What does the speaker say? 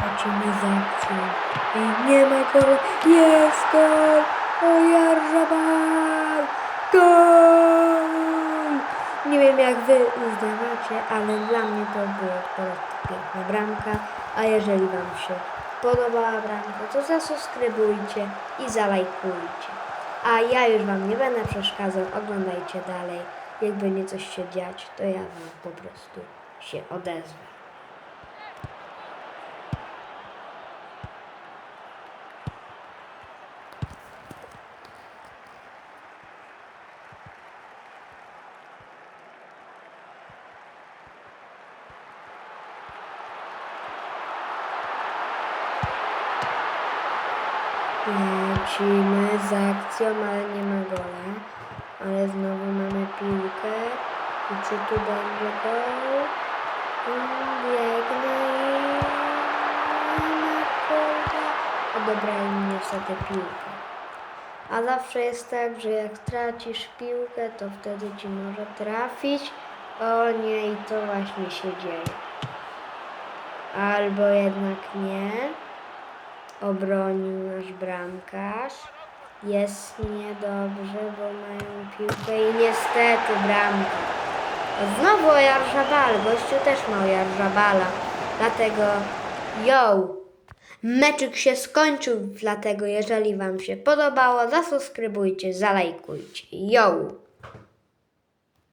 Lecimy z akcją. I nie ma go. Jest gol! O Jarżabal! Gol! Nie wiem jak wy uznawacie, ale dla mnie to była piękna bramka. A jeżeli wam się podobała bramka, to zasubskrybujcie i zalajkujcie. A ja już wam nie będę przeszkadzał, oglądajcie dalej. Jak będzie coś się dziać, to ja wam po prostu się odezwę. Lecimy z akcją, ale nie ma gola. Ale znowu mamy piłkę. I czy tu będzie gol? Biegnę i. Odebrali mi niestety piłkę. A zawsze jest tak, że jak tracisz piłkę, to wtedy ci może trafić. O nie, i to właśnie się dzieje. Albo jednak nie obronił nasz bramkarz. Jest niedobrze, bo mają piłkę i niestety bramka. Znowu Jarżabal, gościu też ma Jarżabala. Dlatego, yo! Meczyk się skończył, dlatego jeżeli Wam się podobało, zasubskrybujcie, zalajkujcie. Yo!